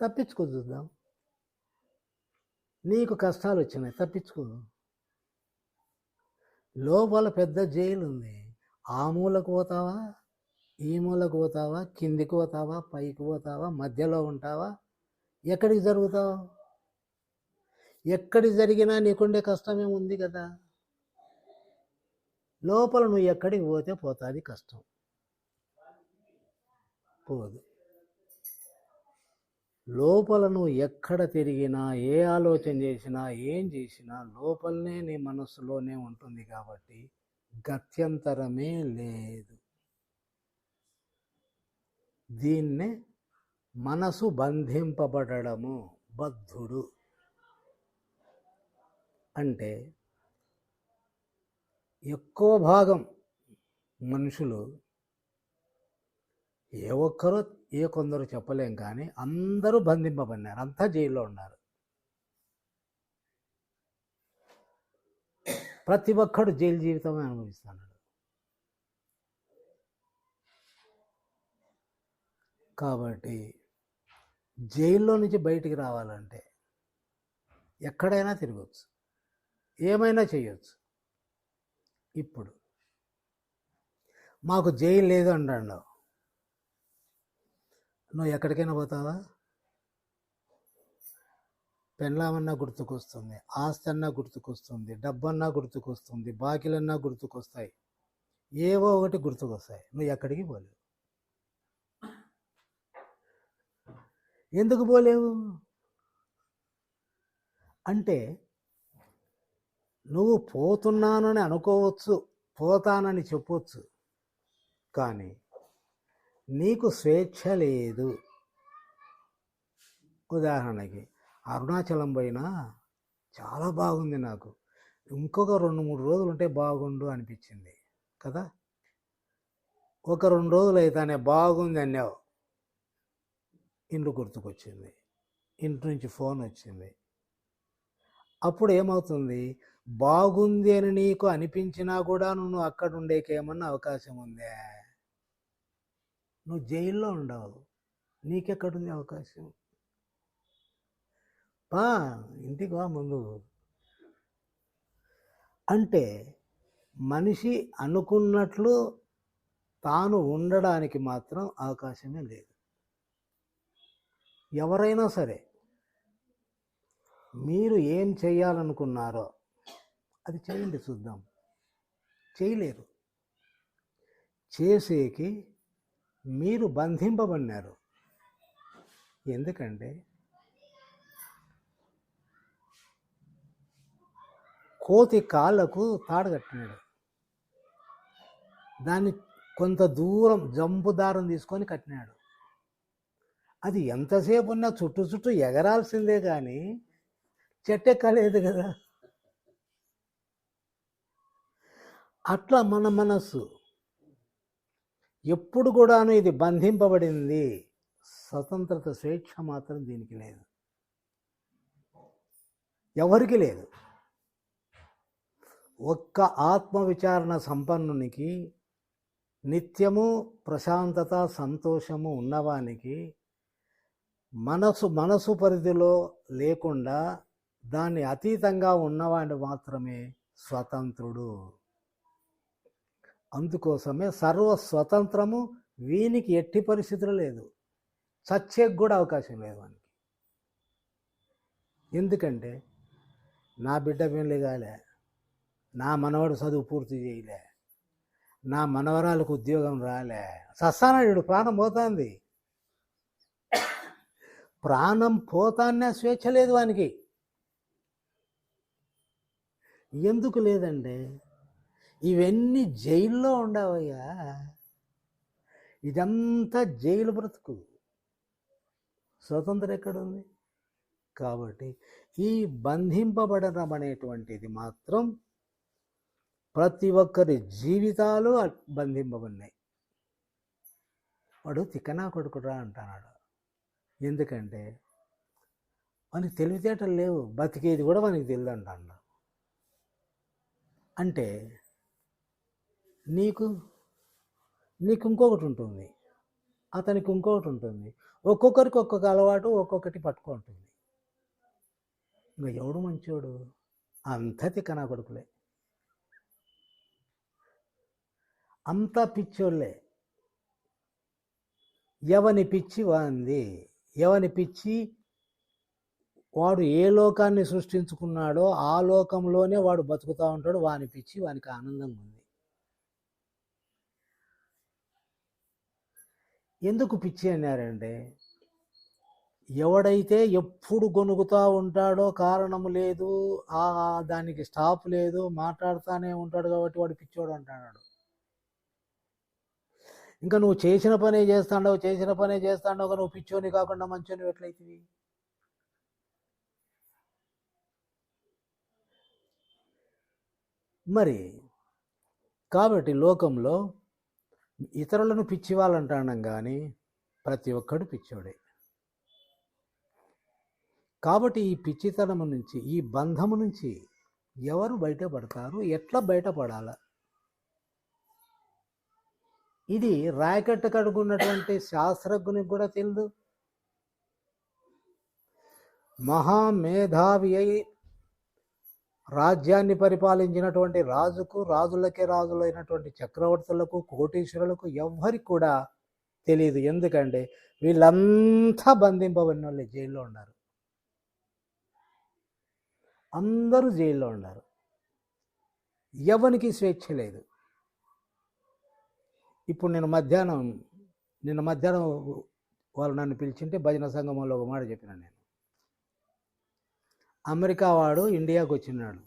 తప్పించుకో చూద్దాం. నీకు కష్టాలు వచ్చినాయి తప్పించుకో లోపల పెద్ద జైలు ఉంది. ఆ మూలకు పోతావా? ఈ మూలకు పోతావా? కిందికి పోతావా? పైకి పోతావా? మధ్యలో ఉంటావా? ఎక్కడికి జరుగుతావు? ఎక్కడికి జరిగినా నీకుండే కష్టమే ఉంది కదా? లోపల నువ్వు ఎక్కడికి పోతే పోతుంది కష్టం. పోదు. లోపల నువ్వు ఎక్కడ తిరిగినా ఏ ఆలోచన చేసినా ఏం చేసినా లోపలనే నీ మనస్సులోనే ఉంటుంది కాబట్టి గత్యంతరమే లేదు. దీన్నే మనసు బంధింపబడము బద్ధుడు. అంటే ఎక్కువ భాగం మనుషులు ఏ ఒక్కరో ఏ కొందరు చెప్పలేం కానీ అందరూ బంధింపబడినారు. అంతా జైల్లో ఉన్నారు. ప్రతి ఒక్కడు జైలు జీవితమే అనుభవిస్తున్నాడు. కాబట్టి జైల్లో నుంచి బయటికి రావాలంటే ఎక్కడైనా తిరగచ్చు. ఏమైనా చేయొచ్చు. ఇప్పుడు మాకు జైలు లేదు అంటాడు నువ్వు ఎక్కడికైనా పోతావా? పెన్లామన్నా గుర్తుకొస్తుంది ఆస్తి అన్నా గుర్తుకొస్తుంది డబ్బన్నా గుర్తుకొస్తుంది బాకీలన్నా గుర్తుకొస్తాయి. ఏవో ఒకటి గుర్తుకొస్తాయి. నువ్వు ఎక్కడికి పోలేవు. ఎందుకు పోలేవు? అంటే నువ్వు పోతున్నానని అనుకోవచ్చు పోతానని చెప్పొచ్చు. కానీ నీకు స్వేచ్ఛ లేదు. ఉదాహరణకి అరుణాచలం పోయినా చాలా బాగుంది నాకు. ఇంకొక రెండు మూడు రోజులు ఉంటే బాగుండు అనిపించింది కదా? ఒక రెండు రోజులు అయితేనే బాగుంది అన్నావు. ఇండ్లు గుర్తుకొచ్చింది. ఇంటి నుంచి ఫోన్ వచ్చింది. అప్పుడు ఏమవుతుంది? బాగుంది అని నీకు అనిపించినా కూడా నువ్వు అక్కడ ఉండేకేమన్నా అవకాశం ఉందే? నువ్వు జైల్లో ఉండవు. నీకెక్కడుంది అవకాశం? పా ఇంటికి వా ముందు. అంటే మనిషి అనుకున్నట్లు తాను ఉండడానికి మాత్రం అవకాశమే లేదు. ఎవరైనా సరే మీరు ఏం చేయాలనుకున్నారో అది చేయండి చూద్దాం. చేయలేరు. చేసేకి మీరు బంధింపబడినారు. ఎందుకంటే కోతి కాళ్ళకు తాడు కట్టినాడు. దాన్ని కొంత దూరం జంపు దారం తీసుకొని కట్టినాడు. అది ఎంతసేపు ఉన్నా చుట్టూ చుట్టూ ఎగరాల్సిందే కానీ చెట్టెక్కలేదు కదా. అట్లా మన మనస్సు ఎప్పుడు కూడాను ఇది బంధింపబడింది. స్వతంత్రత స్వేచ్ఛ మాత్రం దీనికి లేదు. ఎవరికి లేదు. ఒక్క ఆత్మవిచారణ సంపన్నునికి నిత్యము ప్రశాంతత సంతోషము ఉన్నవానికి మనసు మనసు పరిధిలో లేకుండా దాన్ని అతీతంగా ఉన్నవాడు మాత్రమే స్వతంత్రుడు. అందుకోసమే సర్వ స్వతంత్రము వీనికి ఎట్టి పరిస్థితులు లేదు. చచ్చేకి కూడా అవకాశం లేదు వానికి. ఎందుకంటే నా బిడ్డ పెళ్ళి కాలే నా మనవడు చదువు పూర్తి చేయలే నా మనవరాలకు ఉద్యోగం రాలే. సస్తానాడు ప్రాణం పోతుంది. ప్రాణం పోతానే స్వేచ్ఛ లేదు వానికి. ఎందుకు లేదంటే ఇవన్నీ జైల్లో ఉండవయ్యా. ఇదంతా జైలు బ్రతుకు. స్వతంత్రం ఎక్కడుంది? కాబట్టి ఈ బంధింపబడడం అనేటువంటిది మాత్రం ప్రతి ఒక్కరి జీవితాలు బంధింపబడినాయి. వాడు తిక్కనా కొడుకురా అంటున్నాడు. ఎందుకంటే మనకి తెలివితేటలు లేవు. బతికేది కూడా మనకి తెలియదు అంటాడు అంటే నీకు నీకు ఇంకొకటి ఉంటుంది. అతనికి ఇంకొకటి ఉంటుంది. ఒక్కొక్కరికి ఒక్కొక్క అలవాటు ఒక్కొక్కటి పట్టుకుంటుంది ఇంకా ఎవడు మంచోడు? అంత తిక్కనా కొడుకులే అంతా పిచ్చోళ్ళే. ఎవని పిచ్చి వాంది? ఎవని పిచ్చి? వాడు ఏ లోకాన్ని సృష్టించుకున్నాడో ఆ లోకంలోనే వాడు బతుకుతూ ఉంటాడు. వాని పిచ్చి వానికి ఆనందంగా ఉంది. ఎందుకు పిచ్చి అన్నారంటే ఎవడైతే ఎప్పుడు గొనుగుతూ ఉంటాడో కారణం లేదు ఆ దానికి స్టాప్ లేదు మాట్లాడుతూనే ఉంటాడు కాబట్టి వాడు పిచ్చోడు అంటున్నాడు. ఇంకా నువ్వు చేసిన పనే చేస్తాడో చేసిన పనే చేస్తాడో నువ్వు పిచ్చోని కాకుండా మంచోని ఎట్లయితే మరి కాబట్టి లోకంలో ఇతరులను పిచ్చివాళ్ళు వాళ్ళంటాం కానీ ప్రతి ఒక్కడు పిచ్చోడే. కాబట్టి ఈ పిచ్చితనము నుంచి ఈ బంధము నుంచి ఎవరు బయటపడతారు? ఎట్లా బయటపడాల? ఇది రాయకట్ట కడుగున్నటువంటి శాస్త్రజ్ఞునికి కూడా తెలియదు మహామేధావి అయి రాజ్యాన్ని పరిపాలించినటువంటి రాజుకు రాజులకే రాజులైనటువంటి చక్రవర్తులకు కోటీశ్వరులకు ఎవ్వరికి కూడా తెలియదు ఎందుకంటే వీళ్ళంతా బంధింపబడిన వాళ్ళు జైల్లో ఉన్నారు. అందరూ జైల్లో ఉన్నారు. ఎవరికి స్వేచ్ఛ లేదు. ఇప్పుడు నేను మధ్యాహ్నం నిన్న మధ్యాహ్నం వాళ్ళు నన్ను పిలిచింటే భజన సంగమంలో ఒక మాట చెప్పిన నేను. అమెరికా వాడు ఇండియాకు వచ్చినాడు.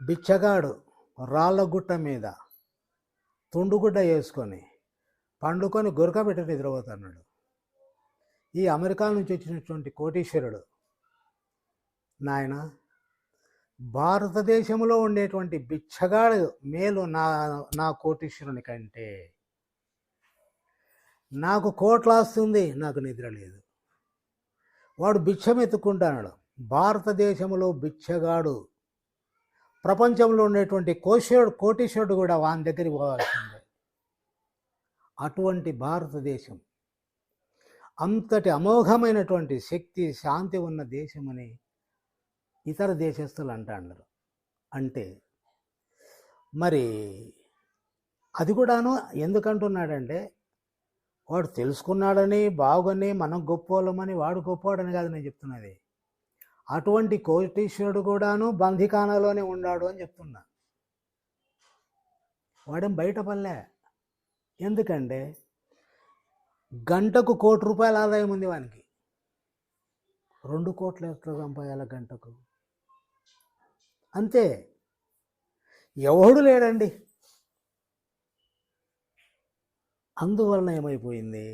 బిచ్చగాడు రాళ్ళగుట్ట మీద తుండుగుడ్డ వేసుకొని పండుకొని గురక పెట్టి నిద్రపోతున్నాడు. ఈ అమెరికా నుంచి వచ్చినటువంటి కోటీశ్వరుడు నాయన భారతదేశంలో ఉండేటువంటి బిచ్చగాడు మేలు నా నా కోటీశ్వరుని కంటే. నాకు కోట్లాస్తుంది నాకు నిద్ర లేదు. వాడు బిచ్చమెత్తుకుంటాడు భారతదేశంలో బిచ్చగాడు ప్రపంచంలో ఉండేటువంటి కోశేడు కోటీశ్వరుడు కూడా వాని దగ్గరికి పోవాల్సిందే. అటువంటి భారతదేశం. అంతటి అమోఘమైనటువంటి శక్తి శాంతి ఉన్న దేశమని ఇతర దేశస్తులు అంటారు అంటే మరి అది కూడాను ఎందుకంటున్నాడంటే వాడు తెలుసుకున్నాడని బాగుని మనం గొప్పోళ్ళమని వాడు గొప్పవాడని కాదు నేను చెప్తున్నది. అటువంటి కోటీశ్వరుడు కూడాను బంధికానలోనే ఉన్నాడు అని చెప్తున్నా. వాడేం బయట పల్లె ఎందుకంటే గంటకు కోటి రూపాయల ఆదాయం ఉంది వానికి. రెండు కోట్ల ఎట్లా సంపాదాల గంటకు? అంతే. ఎవడు లేడండి? అందువలన ఏమైపోయింది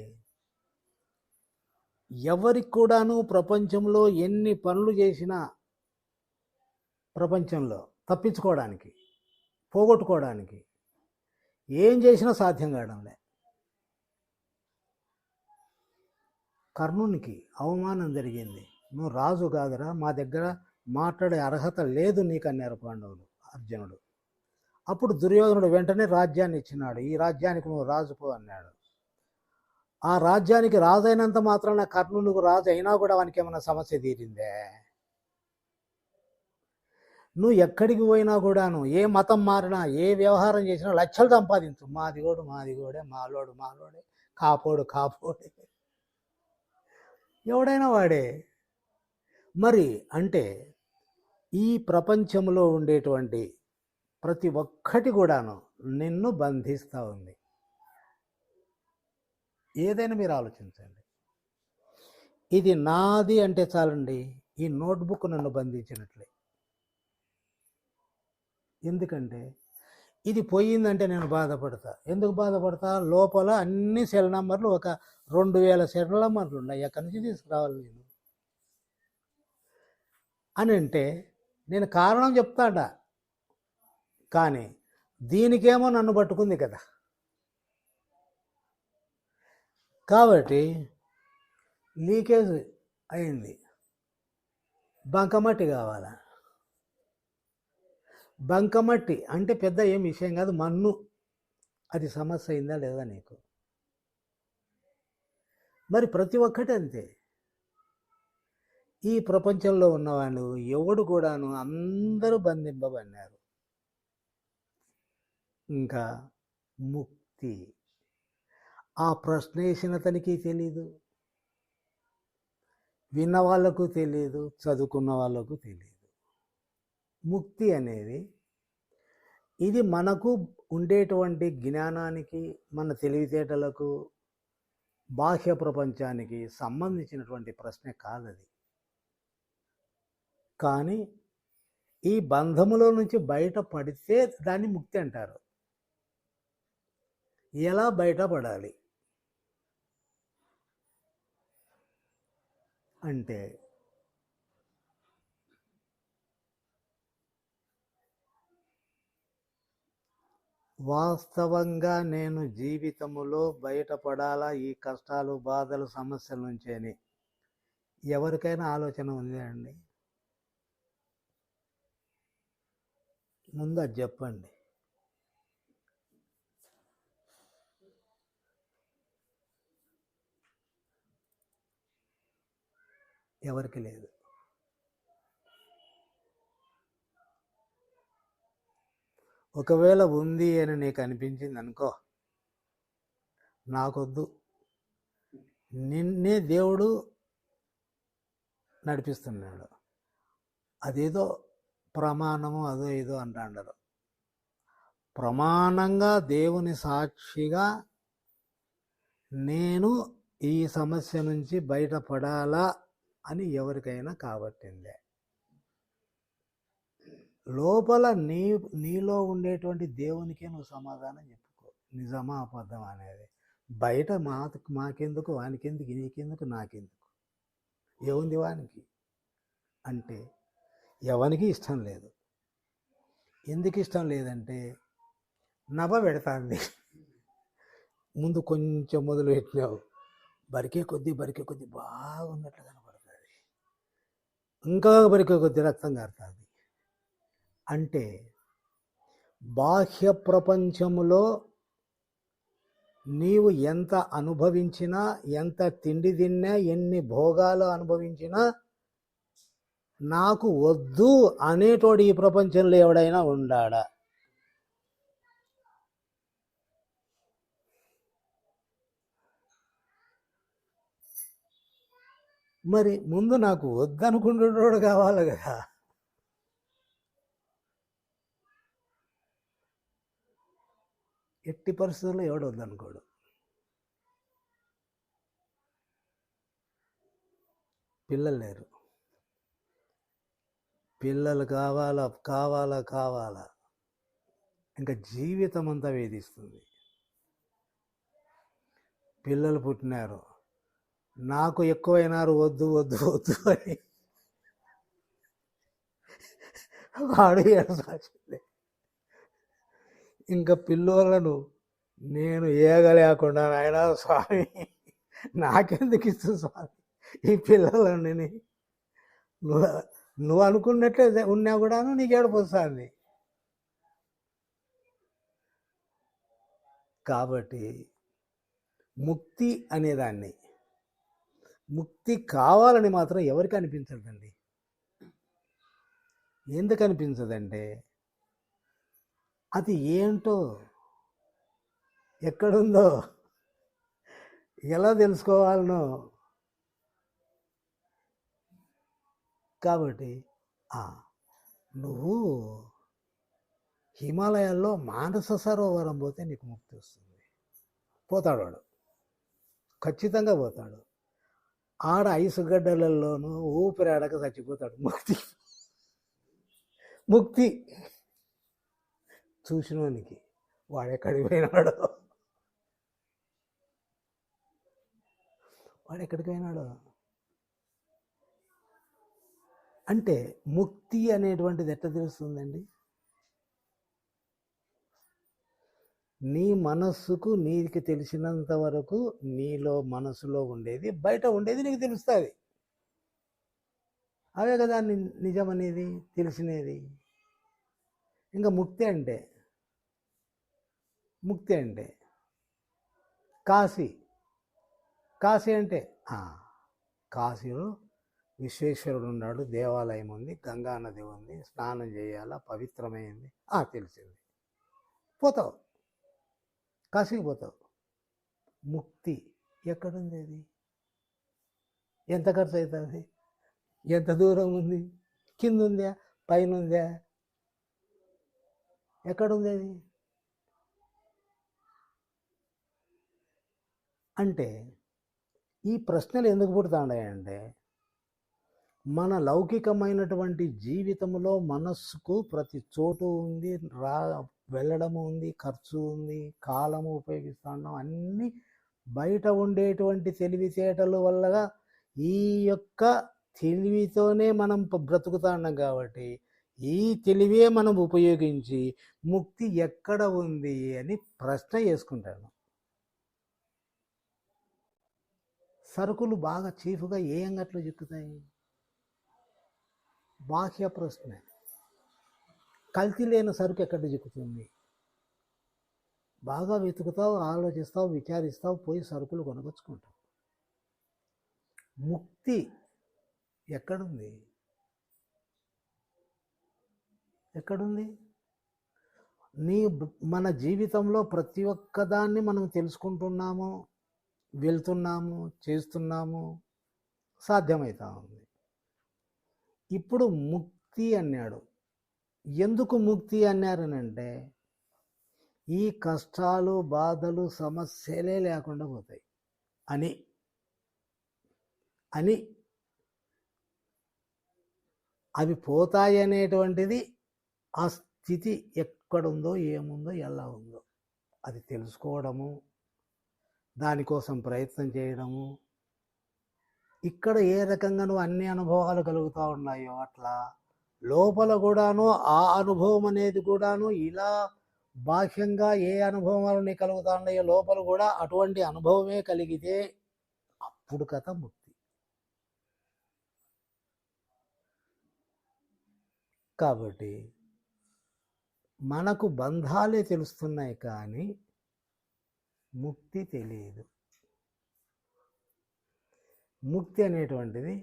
ఎవరికి కూడాను ప్రపంచంలో ఎన్ని పనులు చేసినా ప్రపంచంలో తప్పించుకోవడానికి పోగొట్టుకోవడానికి ఏం చేసినా సాధ్యం కావడంలే. కర్ణునికి అవమానం జరిగింది. నువ్వు రాజు కాదురా మా దగ్గర మాట్లాడే అర్హత లేదు నీకు అన్నారు పాండవులు అర్జునుడు. అప్పుడు దుర్యోధనుడు వెంటనే రాజ్యాన్ని ఇచ్చినాడు ఈ రాజ్యానికి నువ్వు రాజుపో అన్నాడు. ఆ రాజ్యానికి రాజైనంత మాత్రాన కర్ణునికి రాజు అయినా కూడా వానికి ఏమైనా సమస్య తీరిందే? నువ్వు ఎక్కడికి పోయినా కూడాను ఏ మతం మారినా ఏ వ్యవహారం చేసినా లక్షలు సంపాదించు. మాదిగోడు మాదిగోడే మాలోడు మాలోడే కాపోడు కాపోడే. ఎవడైనా వాడే. మరి అంటే ఈ ప్రపంచంలో ఉండేటువంటి ప్రతి ఒక్కటి కూడాను నిన్ను బంధిస్తూ ఉంది. ఏదైనా మీరు ఆలోచించండి. ఇది నాది అంటే చాలండి ఈ నోట్బుక్ నన్ను బంధించినట్లే. ఎందుకంటే ఇది పోయిందంటే నేను బాధపడతా. ఎందుకు బాధపడతా? లోపల అన్ని సెల్ నంబర్లు ఒక రెండు వేల సెల్ నంబర్లు ఉన్నాయి. ఎక్కడి నుంచి తీసుకురావాలి నేను? అని అంటే నేను కారణం చెప్తాడా? కానీ దీనికేమో నన్ను పట్టుకుంది కదా. కాబట్టి లీకేజ్ అయింది. బంకమట్టి కావాలా? బంకమట్టి అంటే పెద్ద ఏం విషయం కాదు మన్ను. అది సమస్య అయిందా లేదా నీకు? మరి ప్రతి ఒక్కటి అంతే. ఈ ప్రపంచంలో ఉన్నవాళ్ళు ఎవడు కూడాను అందరూ బంధింపబడినారు. ఇంకా ముక్తి. ఆ ప్రశ్న వేసిన అతనికి తెలీదు విన్న వాళ్ళకు తెలియదు చదువుకున్న వాళ్ళకు తెలియదు ముక్తి అనేది ఇది మనకు ఉండేటువంటి జ్ఞానానికి మన తెలివితేటలకు బాహ్య ప్రపంచానికి సంబంధించినటువంటి ప్రశ్నే కాదది. కానీ ఈ బంధములో నుంచి బయట పడితే దాన్ని ముక్తి అంటారు. ఎలా బయటపడాలి? అంటే వాస్తవంగా నేను జీవితంలో బయటపడాలా? ఈ కష్టాలు బాధలు సమస్యల నుంచి అని ఎవరికైనా ఆలోచన ఉందండి ముందు అది చెప్పండి. ఎవరికి లేదు. ఒకవేళ ఉంది అని నీకు అనిపించింది అనుకో నాకొద్దు. నిన్నే దేవుడు నడిపిస్తున్నాడు. అదేదో ప్రమాణము అదో ఏదో అంటాడు ప్రమాణంగా దేవుని సాక్షిగా నేను ఈ సమస్య నుంచి బయటపడాలా? అని ఎవరికైనా కాబట్టిందే. లోపల నీ నీలో ఉండేటువంటి దేవునికే నువ్వు సమాధానం చెప్పుకో. నిజమా అబద్ధం అనేది. బయట మా మాకెందుకు వానికెందుకు నీకెందుకు నాకెందుకు? ఏముంది వానికి? అంటే ఎవనికి ఇష్టం లేదు. ఎందుకు ఇష్టం లేదంటే నభ పెడతాంది. ముందు కొంచెం మొదలు పెట్టినావు. బరికే కొద్దీ బరికే కొద్దీ బాగున్నట్లు ఇంకా బరికే కొద్ది రక్తం కారుతుంది. అంటే బాహ్య ప్రపంచములో నీవు ఎంత అనుభవించినా ఎంత తిండి తిన్నా ఎన్ని భోగాలు అనుభవించినా నాకు వద్దు అనేటోడు ఈ ప్రపంచంలో ఎవడైనా ఉండాడా? మరి ముందు నాకు వద్దనుకుంటున్నాడు కావాలి కదా. ఎట్టి పరిస్థితుల్లో ఎవడు వద్దనుకోడు. పిల్లలు లేరు. పిల్లలు కావాలా? కావాలా? కావాలా? ఇంకా జీవితం అంతా వేధిస్తుంది. పిల్లలు పుట్టినారు. నాకు ఎక్కువైనారు వద్దు వద్దు వద్దు అని. వాడు ఏడసాల్సిందే ఇంకా పిల్లోలను నేను ఏగలేకుండా నాయన స్వామి నాకెందుకు ఇస్తు స్వామి? ఈ పిల్లలని నువ్వు నువ్వు అనుకున్నట్లే ఉన్నా కూడాను నీకు ఏడిపోతుంది కాబట్టి ముక్తి అనేదాన్ని ముక్తి కావాలని మాత్రం ఎవరికి అనిపించదండి? ఎందుకు అనిపించదంటే అది ఏంటో ఎక్కడుందో ఎలా తెలుసుకోవాలనో. కాబట్టి ఆ, నువ్వు హిమాలయాల్లో మానస సరోవరం పోతే నీకు ముక్తి వస్తుంది. పోతాడు వాడు. ఖచ్చితంగా పోతాడు. ఆడ ఐసు గడ్డలలోనూ ఊపిరాడక చచ్చిపోతాడు ముక్తి. ముక్తి. చూసినోనికి వాడెక్కడికి పోయినాడో వాడెక్కడికి పోయినాడో అంటే ముక్తి అనేటువంటిది ఎట్లా తెలుస్తుందండి? నీ మనస్సుకు నీకు తెలిసినంత వరకు నీలో మనసులో ఉండేది బయట ఉండేది నీకు తెలుస్తుంది. అవే కదా ని- నిజమనేది తెలిసినది. ఇంకా ముక్తి అంటే ముక్తి అంటే కాశీ. కాశీ అంటే కాశీలో విశ్వేశ్వరుడు ఉన్నాడు దేవాలయం ఉంది గంగా నది ఉంది స్నానం చేయాలా పవిత్రమైంది ఆ తెలిసింది. పోతావు. కాశీకి పోతావు ముక్తి ఎక్కడుంది అది? ఎంత ఖర్చు అవుతుంది ఎంత దూరం ఉంది? కింద ఉందా పైన ఉందా ఎక్కడుంది అది? అంటే ఈ ప్రశ్నలు ఎందుకు పుడుతున్నాయంటే మన లౌకికమైనటువంటి జీవితంలో మనస్సుకు ప్రతి చోటు ఉంది రా వెళ్ళడము ఉంది ఖర్చు ఉంది కాలము ఉపయోగిస్తున్నాం అన్నీ బయట ఉండేటువంటి తెలివితేటల వల్లగా ఈ యొక్క తెలివితోనే మనం బ్రతుకుతా బ్రతుకుతున్నాం కాబట్టి ఈ తెలివే మనం ఉపయోగించి ముక్తి ఎక్కడ ఉంది అని ప్రశ్న వేసుకుంటాను. సరుకులు బాగా చీఫ్గా ఏ అంగట్లో చిక్కుతాయి? బాహ్య ప్రశ్న. కల్తీ లేని సరుకు ఎక్కడ దిక్కుతుంది బాగా వెతుకుతావు ఆలోచిస్తావు విచారిస్తావు పోయి సరుకులు కొనకొచ్చుకుంటావు ముక్తి ఎక్కడుంది? ఎక్కడుంది? నీ మన జీవితంలో ప్రతి ఒక్కదాన్ని మనం తెలుసుకుంటున్నాము వెళ్తున్నాము చేస్తున్నాము సాధ్యమవుతా ఉంది. ఇప్పుడు ముక్తి అన్నాడు. ఎందుకు ముక్తి అన్నారనంటే ఈ కష్టాలు బాధలు సమస్యలే లేకుండా పోతాయి. అని. అని. అవి పోతాయి అనేటువంటిది ఆ స్థితి ఎక్కడుందో ఏముందో ఎలా ఉందో. అది తెలుసుకోవడము దానికోసం ప్రయత్నం చేయడము. ఇక్కడ ఏ రకంగా నువ్వు అన్ని అనుభవాలు కలుగుతూ ఉన్నాయో అట్లా లోపల కూడాను ఆ అనుభవం అనేది కూడాను ఇలా బాహ్యంగా ఏ అనుభవాలు నీకు లోపల కూడా అటువంటి అనుభవమే కలిగితే అప్పుడు కథ ముక్తి. కాబట్టి మనకు బంధాలే తెలుస్తున్నాయి కానీ ముక్తి తెలియదు. ముక్తి అనేటువంటిది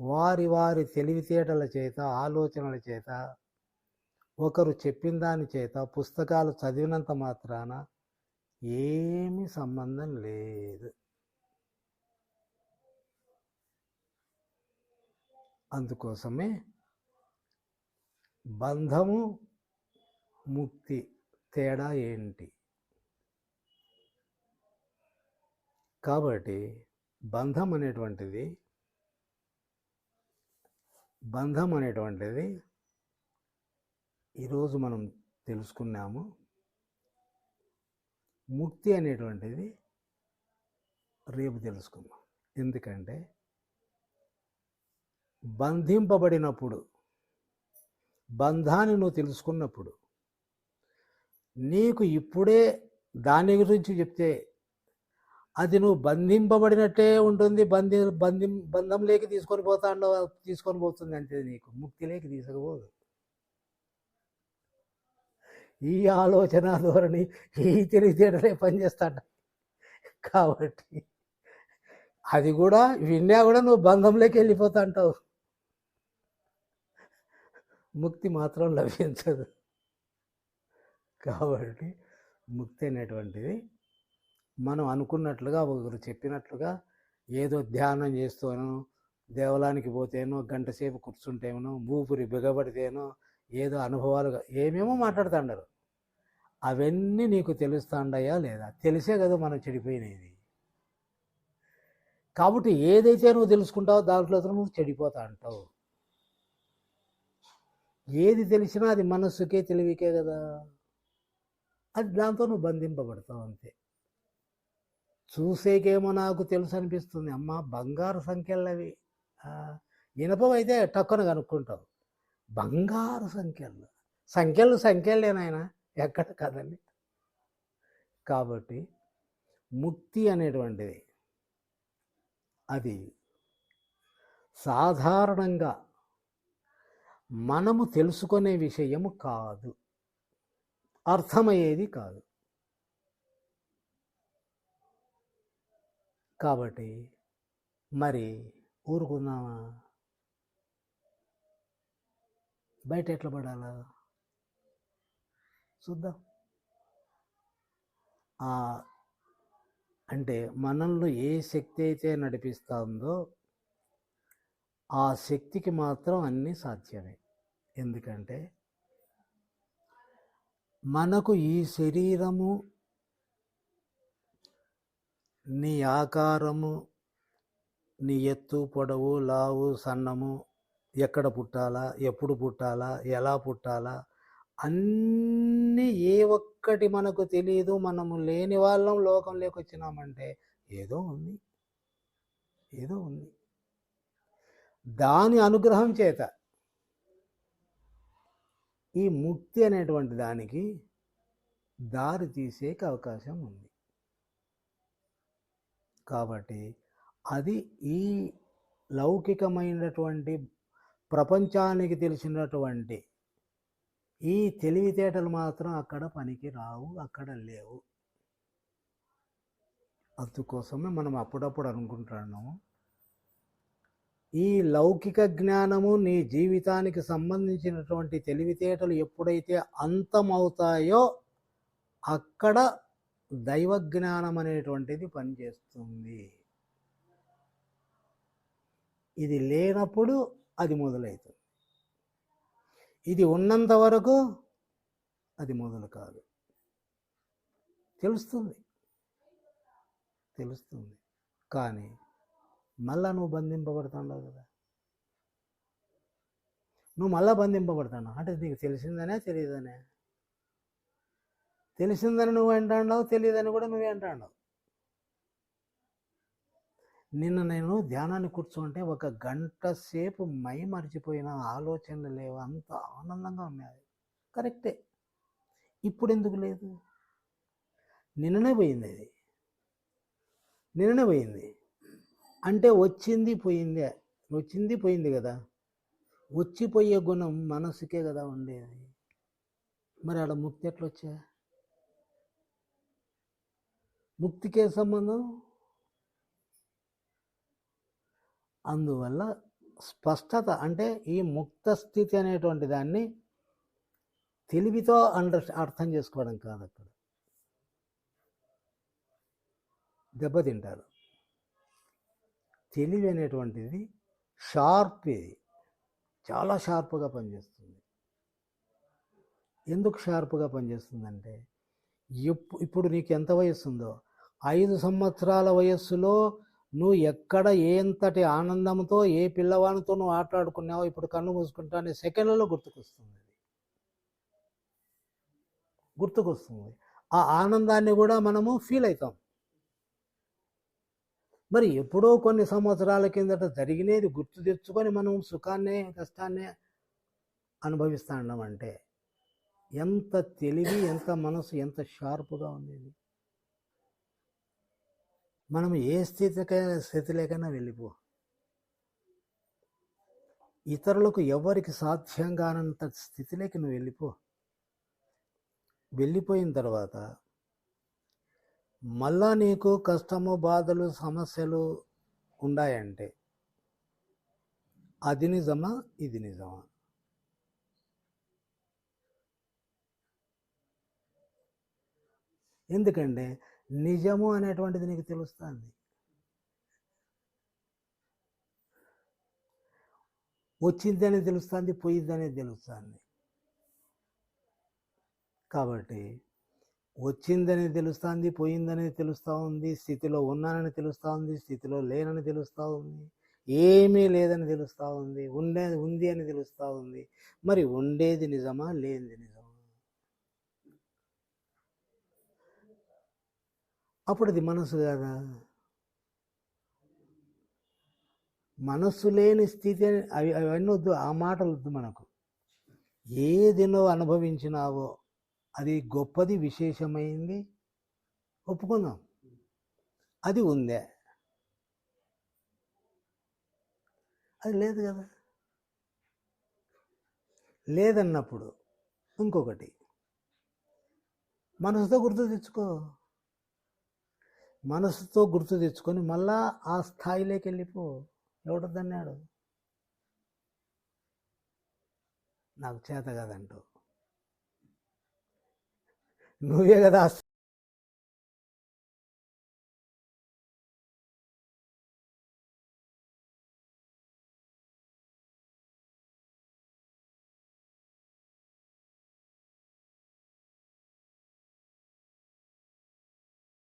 వారి వారి తెలివితేటల చేత ఆలోచనల చేత ఒకరు చెప్పిన దాని చేత పుస్తకాలు చదివినంత మాత్రాన ఏమీ సంబంధం లేదు. అందుకోసమే బంధము ముక్తి తేడా ఏంటి? కాబట్టి బంధం అనేటువంటిది బంధం అనేటువంటిది ఈరోజు మనం తెలుసుకున్నాము. ముక్తి అనేటువంటిది రేపు తెలుసుకుందాం. ఎందుకంటే బంధింపబడినప్పుడు బంధాన్ని నువ్వు తెలుసుకున్నప్పుడు నీకు ఇప్పుడే దాని గురించి చెప్తే అది నువ్వు బంధింపబడినట్టే ఉంటుంది బంధి బంధి బంధంలోకి తీసుకొని పోతాండో తీసుకొని పోతుంది అంతే నీకు. ముక్తిలోకి తీసుకుపోదు. ఈ ఆలోచన ధోరణి ఈ తెలివితేటలే పనిచేస్తాడ కాబట్టి అది కూడా విన్నా కూడా నువ్వు బంధంలోకి వెళ్ళిపోతా అంటావు. ముక్తి మాత్రం లభించదు. కాబట్టి ముక్తి అనేటువంటిది మనం అనుకున్నట్లుగా ఒకరు చెప్పినట్లుగా ఏదో ధ్యానం చేస్తూనో దేవాలయానికి పోతేనో గంట సేపు కూర్చుంటేనో ఊపిరి బిగబడితేనో ఏదో అనుభవాలుగా ఏమేమో మాట్లాడుతుండరు. అవన్నీ నీకు తెలుస్తాండయా లేదా? తెలిసే కదా మనం చెడిపోయినది కాబట్టి ఏదైతే నువ్వు తెలుసుకుంటావో దాంట్లో నువ్వు చెడిపోతా అంటావు. ఏది తెలిసినా అది మనస్సుకే తెలివికే కదా. అది దాంతో నువ్వు బంధింపబడతావు అంతే. చూసేకేమో నాకు తెలుసు అనిపిస్తుంది అమ్మ బంగారు సంఖ్యలు అవి ఆ, ఇనపం అయితే టక్కున కనుక్కుంటావు. బంగారు సంఖ్యలు. సంఖ్యలు సంఖ్యలేనాయన ఎక్కడ కదండి? కాబట్టి ముక్తి అనేటువంటిది. అది సాధారణంగా మనము తెలుసుకునే విషయము కాదు. అర్థమయ్యేది కాదు. కాబట్టి మరి ఊరుకుందామా? బయట ఎట్లా పడాలా? చూద్దాం. ఆ అంటే మనల్ని ఏ శక్తి అయితే నడిపిస్తుందో ఆ శక్తికి మాత్రం అన్నీ సాధ్యమే. ఎందుకంటే మనకు ఈ శరీరము నీ ఆకారము నీ ఎత్తు పొడవు లావు సన్నము ఎక్కడ పుట్టాలా ఎప్పుడు పుట్టాలా ఎలా పుట్టాలా అన్నీ ఏ ఒక్కటి మనకు తెలియదు మనము లేని వాళ్ళం లోకంలోకి వచ్చినామంటే ఏదో ఉంది. ఏదో ఉంది. దాని అనుగ్రహం చేత ఈ ముక్తి అనేటువంటి దానికి దారి తీసేకి అవకాశం ఉంది. కాబట్టి అది ఈ లౌకికమైనటువంటి ప్రపంచానికి తెలిసినటువంటి ఈ తెలివితేటలు మాత్రం అక్కడ పనికి రావు అక్కడ లేవు. అందుకోసమే మనం అప్పుడప్పుడు అనుకుంటున్నాము ఈ లౌకిక జ్ఞానము నీ జీవితానికి సంబంధించినటువంటి తెలివితేటలు ఎప్పుడైతే అంతమవుతాయో అక్కడ దైవ జ్ఞానం అనేటువంటిది పనిచేస్తుంది. ఇది లేనప్పుడు అది మొదలవుతుంది ఇది ఉన్నంత వరకు అది మొదలు కాదు. తెలుస్తుంది. తెలుస్తుంది. కానీ మళ్ళా నువ్వు బంధింపబడుతున్నావు కదా. నువ్వు మళ్ళా బంధింపబడుతున్నావు అంటే నీకు తెలిసిందనే తెలియదనే తెలిసిందని నువ్వు అంటాడావు తెలియదని కూడా నువ్వే అంటాడావు. నిన్న నేను ధ్యానాన్ని కూర్చుంటే ఒక గంట సేపు మై మర్చిపోయిన ఆలోచనలు లేవు. అంత ఆనందంగా ఉన్నాయి కరెక్టే. ఇప్పుడు ఎందుకు లేదు? నిన్ననే పోయింది అది నిన్ననే పోయింది. అంటే వచ్చింది పోయింది. వచ్చింది పోయింది కదా. వచ్చిపోయే గుణం మనసుకే కదా ఉండేది. మరి అక్కడ ముక్తి ఎట్లొచ్చా? ముక్తికే సంబంధం? అందువల్ల స్పష్టత అంటే ఈ ముక్త స్థితి అనేటువంటి దాన్ని తెలివితో అండర్ అర్థం చేసుకోవడం కాదు అక్కడ. దెబ్బతింటారు. తెలివి అనేటువంటిది షార్ప్ ఇది. చాలా షార్ప్గా పనిచేస్తుంది. ఎందుకు షార్ప్గా పనిచేస్తుందంటే ఎప్పు ఇప్పుడు నీకు ఎంత వయసు ఉందో ఐదు సంవత్సరాల వయస్సులో నువ్వు ఎక్కడ ఎంతటి ఆనందంతో ఏ పిల్లవాడితో నువ్వు ఆటలాడుకున్నావో ఇప్పుడు కన్ను మూసుకుంటానే సెకండ్లలో గుర్తుకొస్తుంది. అది గుర్తుకొస్తుంది. ఆ ఆనందాన్ని కూడా మనము ఫీల్ అవుతాం. మరి ఎప్పుడో కొన్ని సంవత్సరాల కిందట జరిగినది గుర్తు తెచ్చుకొని మనం సుఖాన్ని కష్టాన్నే అనుభవిస్తా ఉన్నామంటే ఎంత తెలివి ఎంత మనసు ఎంత షార్ప్గా ఉండేది. మనం ఏ స్థితికైనా స్థితిలోకైనా వెళ్ళిపో. ఇతరులకు ఎవరికి సాధ్యం కానంత స్థితిలోకి నువ్వు వెళ్ళిపో. వెళ్ళిపోయిన తర్వాత మళ్ళా నీకు కష్టము బాధలు సమస్యలు ఉన్నాయంటే అది నిజమా ఇది నిజమా? ఎందుకంటే నిజము అనేటువంటిది నీకు తెలుస్తుంది. వచ్చిందని తెలుస్తుంది పోయిందని తెలుస్తుంది. కాబట్టి వచ్చిందని తెలుస్తుంది పోయిందని తెలుస్తూ ఉంది స్థితిలో ఉన్నానని తెలుస్తూ ఉంది స్థితిలో లేనని తెలుస్తూ ఉంది ఏమీ లేదని తెలుస్తూ ఉంది ఉండేది ఉంది అని తెలుస్తూ ఉంది. మరి ఉండేది నిజమా? లేనిది నిజమా? అప్పుడు అది మనసు కదా? మనస్సు లేని స్థితి అని అవి అవన్నీ వద్దు ఆ మాటలు వద్దు మనకు. ఏదినో అనుభవించినావో అది గొప్పది విశేషమైంది. ఒప్పుకుందాం. అది ఉందే. అది లేదు కదా? లేదన్నప్పుడు ఇంకొకటి. మనసుతో గుర్తు తెచ్చుకో. మనసుతో గుర్తు తెచ్చుకొని మళ్ళా ఆ స్థాయిలోకి వెళ్ళిపో. ఎవడద్దన్నాడు నాకు చేత కదంటూ. నువ్వే కదా